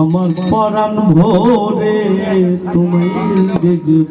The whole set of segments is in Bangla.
আমার পরাণ ভোরে তুমি দেখব।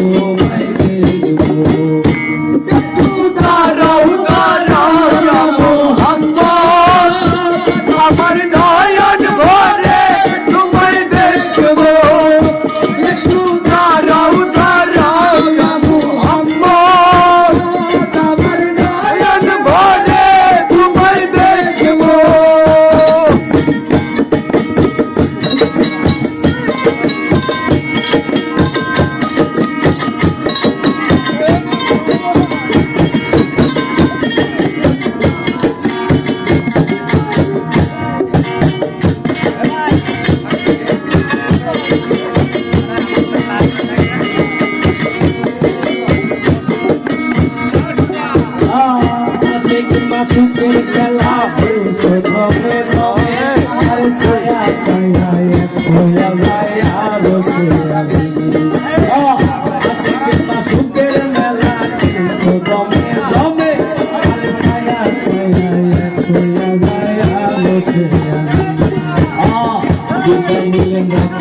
Oh.